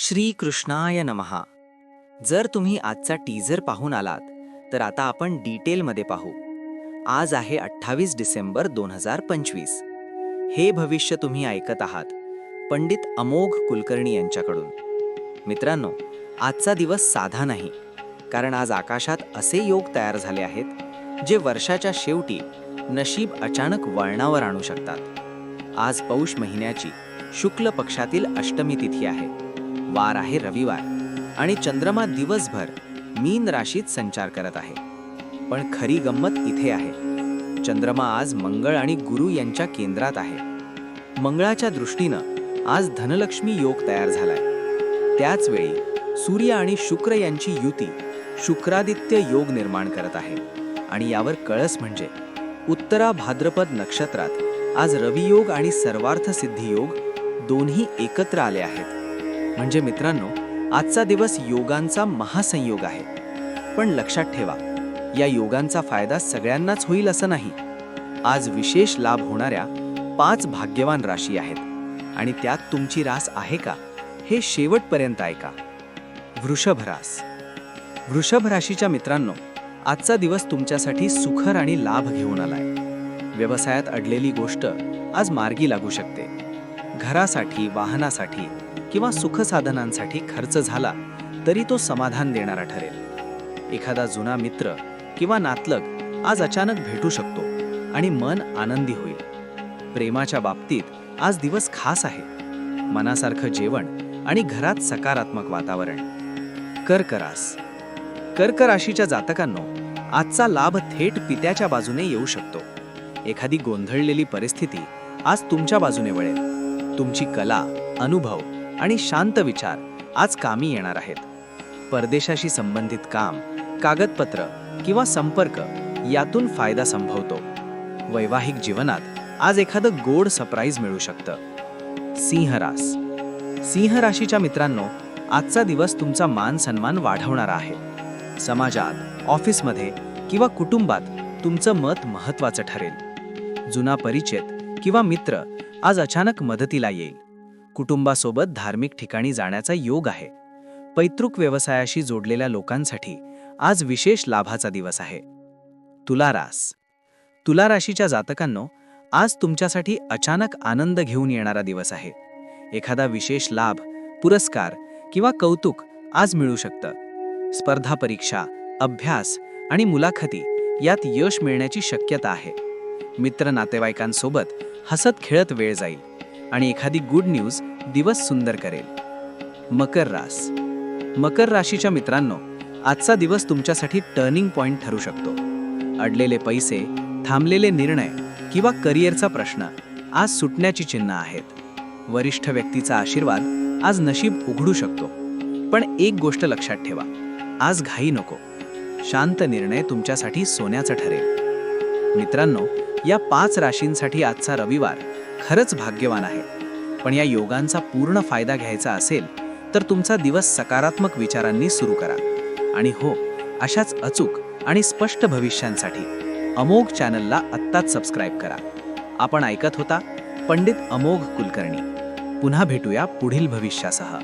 श्री कृष्णाय नमहा जर तुम्ही आजचा टीझर पाहून आलात तर आता आपण डिटेलमध्ये पाहू. आज आहे अठ्ठावीस डिसेंबर दोन हजार पंचवीस. हे भविष्य तुम्ही ऐकत आहात पंडित अमोघ कुलकर्णी यांच्याकडून. मित्रांनो आजचा दिवस साधा नाही कारण आज आकाशात असे योग तयार झाले आहेत जे वर्षाच्या शेवटी नशीब अचानक वळणावर आणू शकतात. आज पौष महिन्याची शुक्ल पक्षातील अष्टमी तिथी आहे. वार आहे रविवार आणि चंद्रमा दिवसभर मीन राशीत संचार करत आहे. पण खरी गंमत इथे आहे. चंद्रमा आज मंगळ आणि गुरु यांच्या केंद्रात आहे. मंगळाच्या दृष्टीनं आज धनलक्ष्मी योग तयार झालाय. त्याचवेळी सूर्य आणि शुक्र यांची युती शुक्रादित्य योग निर्माण करत आहे. आणि यावर कळस म्हणजे उत्तरा भाद्रपद नक्षत्रात आज रवियोग आणि सर्वार्थ सिद्धी योग दोन्ही एकत्र आले आहेत. म्हणजे मित्रांनो आजचा दिवस योगांचा महासंयोग आहे. पण लक्षात ठेवा या योगांचा फायदा सगळ्यांनाच होईल असं नाही. आज विशेष लाभ होणाऱ्या पाच भाग्यवान राशी आहेत. आणि त्यात तुमची रास आहे का? हे शेवटपर्यंत ऐका. वृषभ रास. वृषभ राशीच्या मित्रांनो आजचा दिवस तुमच्यासाठी सुखर आणि लाभ घेऊन आलाय. व्यवसायात अडलेली गोष्ट आज मार्गी लागू शकते. घरासाठी वाहनासाठी किंवा सुखसाधनांसाठी खर्च झाला तरी तो समाधान देणारा ठरेल. एखादा जुना मित्र किंवा नातलग आज अचानक भेटू शकतो आणि मन आनंदी होईल. प्रेमाच्या बाबतीत आज दिवस खास आहे. मनासारखं जेवण आणि घरात सकारात्मक वातावरण. कर्करास. कर्क राशीच्या जातकांनो आजचा लाभ थेट पित्याच्या बाजूने येऊ शकतो. एखादी गोंधळलेली परिस्थिती आज तुमच्या बाजूने वळेल. तुमची कला अनुभव आणि शांत विचार आज कामी येणार आहेत. परदेशाशी संबंधित काम कागदपत्र किंवा संपर्क यातून फायदा संभवतो. वैवाहिक जीवनात आज एखादं गोड सरप्राईज मिळू शकतं. सिंहरास सिंह राशीच्या मित्रांनो आजचा दिवस तुमचा मान सन्मान वाढवणारा आहे. समाजात ऑफिसमध्ये किंवा कुटुंबात तुमचं मत महत्वाचं ठरेल. जुना परिचित किंवा मित्र आज अचानक मदतीला येईल. कुटुंबासोबत धार्मिक ठिकाणी जाण्याचा योग आहे. पैतृक व्यवसायाशी जोडलेल्या लोकांसाठी आज विशेष लाभाचा दिवस आहे. तुला रास. तुला राशीच्या जातकांनो आज तुमच्यासाठी अचानक आनंद घेऊन येणारा दिवस आहे. एखादा विशेष लाभ पुरस्कार किंवा कौतुक आज मिळू शकतं. स्पर्धा परीक्षा अभ्यास आणि मुलाखती यात यश मिळण्याची शक्यता आहे. मित्र नातेवाईकांसोबत हसत खेळत वेळ जाईल आणि एखादी गुड न्यूज दिवस सुंदर करेल. मकर रास. मकर राशीच्या मित्रांनो आजचा दिवस तुमच्यासाठी टर्निंग पॉइंट ठरू शकतो. अडलेले पैसे थांबलेले निर्णय किंवा करिअरचा प्रश्न आज सुटण्याची चिन्ह आहेत. वरिष्ठ व्यक्तीचा आशीर्वाद आज नशीब उघडू शकतो. पण एक गोष्ट लक्षात ठेवा आज घाई नको. शांत निर्णय तुमच्यासाठी सोन्याचा ठरेल. मित्रांनो या पाच राशींसाठी आजचा रविवार खरंच भाग्यवान आहे. पण या योगांचा पूर्ण फायदा घ्यायचा असेल तर तुमचा दिवस सकारात्मक विचारांनी सुरू करा. आणि हो अशाच अचूक आणि स्पष्ट भविष्यांसाठी अमोघ चॅनलला आत्ताच सबस्क्राईब करा. आपण ऐकत होता पंडित अमोघ कुलकर्णी. पुन्हा भेटूया पुढील भविष्यासह.